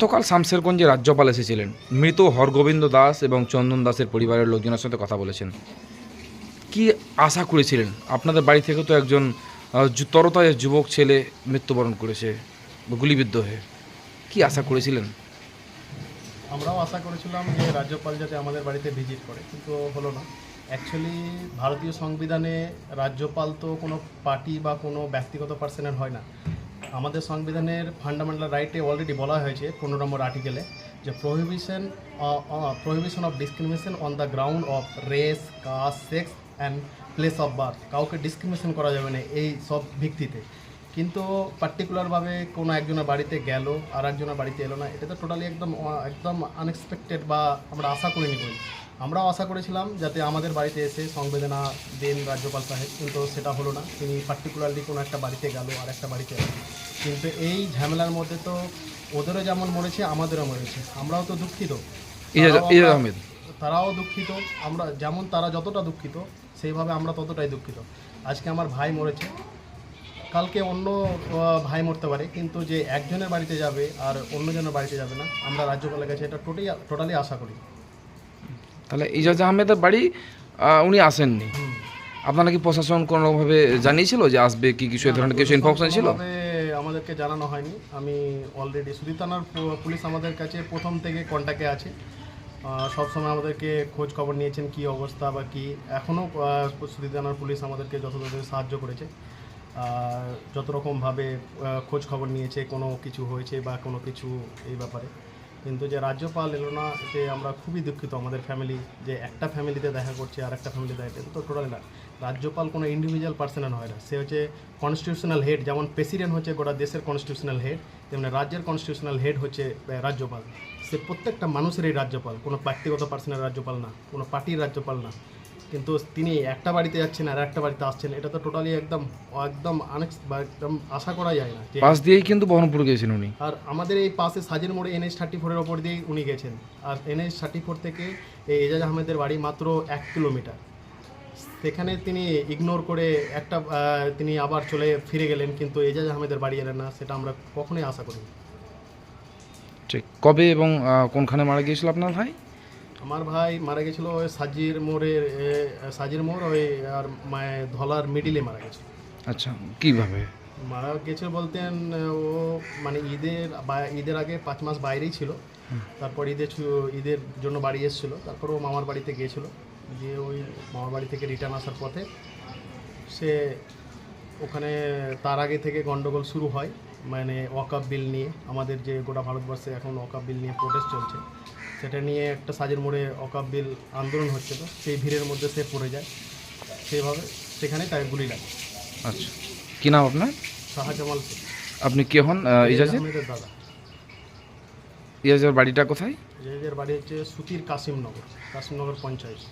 গতকাল শামশেরগঞ্জে রাজ্যপাল এসেছিলেন। মৃত হরগোবিন্দ দাস এবং চন্দন দাসের পরিবারের লোকজনের সাথে কথা বলেছেন। কি আশা করেছিলেন? আপনাদের বাড়ি থেকে তো একজন তরতায় যুবক ছেলে মৃত্যুবরণ করেছে, গুলিবিদ্ধ হয়ে। কি আশা করেছিলেন? আমরাও আশা করেছিলাম যে রাজ্যপাল যাতে আমাদের বাড়িতে ভিজিট করে, কিন্তু হলো না। অ্যাকচুয়ালি ভারতীয় সংবিধানে রাজ্যপাল তো কোনো পার্টি বা কোনো ব্যক্তিগত পার্সনের হয় না। আমাদের সংবিধানের ফান্ডামেন্টাল রাইটে অলরেডি বলা হয়েছে পনেরো নম্বর আর্টিকেলে যে prohibition prohibition of discrimination on the ground of race caste sex and place of birth কাউকে ডিসক্রিমিনেশন করা যাবে না এই সব ভিত্তিতে। কিন্তু পার্টিকুলারভাবে কোনো একজনের বাড়িতে গেল আর একজনের বাড়িতে এলো না এটা তো টোটালি একদম একদম আনএক্সপেক্টেড বা আমরা আশা করিনি করি আমরাও আশা করেছিলাম যাতে আমাদের বাড়িতে এসে সংবেদনা দেন রাজ্যপাল সাহেব কিন্তু সেটা হলো না। তিনি পার্টিকুলারলি কোনো একটা বাড়িতে গেল আর একটা বাড়িতে এলো। কিন্তু এই ঝামেলার মধ্যে তো ওদেরও যেমন মরেছে আমাদেরও মরেছে। আমরাও তো দুঃখিত। তারাও দুঃখিত। আমরা যেমন তারা যতটা দুঃখিত সেইভাবে আমরা ততটাই দুঃখিত। আজকে আমার ভাই মরেছে। কালকে অন্য ভাই মরতে পারে কিন্তু যে একজনের বাড়িতে যাবে আর অন্যজনের বাড়িতে যাবে না আমরা রাজ্যপালের কাছে এটা টোটালি টোটালি আশা করি। তাহলে ইজাজ আহমেদের বাড়ি উনি আসেননি। আপনারা কি প্রশাসন কোনোভাবে জানিয়েছিল যে আসবে কি কিছু এই ধরনের কিছু ইনফরমেশন ছিল? আমাদেরকে জানানো হয়নি। আমি অলরেডি সুদীপ থানার পুলিশ আমাদের কাছে প্রথম থেকে কন্ট্যাক্টে আছে। সবসময় আমাদেরকে খোঁজ খবর নিয়েছেন কি অবস্থা বা কি। এখনও সুদীপ থানার পুলিশ আমাদেরকে যথাযথ সাহায্য করেছে। যত রকমভাবে খোঁজ খবর নিয়েছে, কোনো কিছু হয়েছে বা কোনো কিছু এই ব্যাপারে। কিন্তু যে রাজ্যপাল এলো না এতে আমরা খুবই দুঃখিত, আমাদের ফ্যামিলি যে একটা ফ্যামিলিতে দেখা করছে আর একটা ফ্যামিলিতে দেখা তো টোটালি না। রাজ্যপাল কোনো ইন্ডিভিজুয়াল পার্সনের হয় না। সে হচ্ছে কনস্টিটিউশনাল হেড যেমন প্রেসিডেন্ট হচ্ছে গোটা দেশের কনস্টিটিউশনাল হেড তেমনি রাজ্যের কনস্টিটিউশনাল হেড হচ্ছে রাজ্যপাল। সে প্রত্যেকটা মানুষেরই রাজ্যপাল, কোনো ব্যক্তিগত পার্সনের রাজ্যপাল না, কোনো পার্টির রাজ্যপাল না। কিন্তু তিনি একটা বাড়িতে যাচ্ছেন আর একটা বাড়িতে আসছেন। এটা তো টোটালি একদম একদম আনেক্স একদম আশা করা যায় না পাশ দিয়েই কিন্তু বহরমপুর গিয়েছেন উনি। আর আমাদের এই পাশে সাজের মোড়ে এনএইচ থার্টি ফোরের ওপর দিয়েই উনি গেছেন। আর এনএইচ থার্টি ফোর থেকে এই এজাজ আহমেদের বাড়ি মাত্র এক কিলোমিটার। সেখানে তিনি ইগনোর করে একটা তিনি আবার চলে ফিরে গেলেন কিন্তু এজাজ আহমেদের বাড়ি এলেন না সেটা আমরা কখনোই আশা করি ঠিক। কবে এবং কোনখানে মারা গিয়েছিল আপনার ভাই? আমার ভাই মারা গেছিল ওই সাজির মোড়ের সাজির মোড় ওই আর মায়ের ধলার মিডিলে মারা গেছে আচ্ছা কীভাবে? মারা গেছে বলতেন ও মানে ঈদের বা- ঈদের আগে পাঁচ মাস বাইরেই ছিল। তারপর ঈদের ছু- ঈদের জন্য বাড়ি এসেছিল। তারপর ও মামার বাড়িতে গিয়েছিল। গিয়ে ওই মামার বাড়ি থেকে রিটার্ন আসার পথে সে ওখানে তার আগে থেকে গন্ডগোল শুরু হয়। মানে ওয়াকাপ বিল নিয়ে আমাদের যে গোটা ভারতবর্ষে এখন ওয়াকাপ বিল নিয়ে প্রোটেস্ট চলছে। সেটা নিয়ে একটা সাজের মোড়ে অকাব্যিল আন্দোলন হচ্ছে তো সেই ভিড়ের মধ্যে সে পড়ে যায়। সেভাবে সেখানে তাকে গুলি লাগে। আচ্ছা। কি নাম আপনার? শাহজামাল আপনি কে হন ইজাজের দাদা। ইজাজের বাড়িটা কোথায়? ইয়াজের বাড়ি হচ্ছে সুতির কাশিমনগর কাশিমনগর পঞ্চায়েত।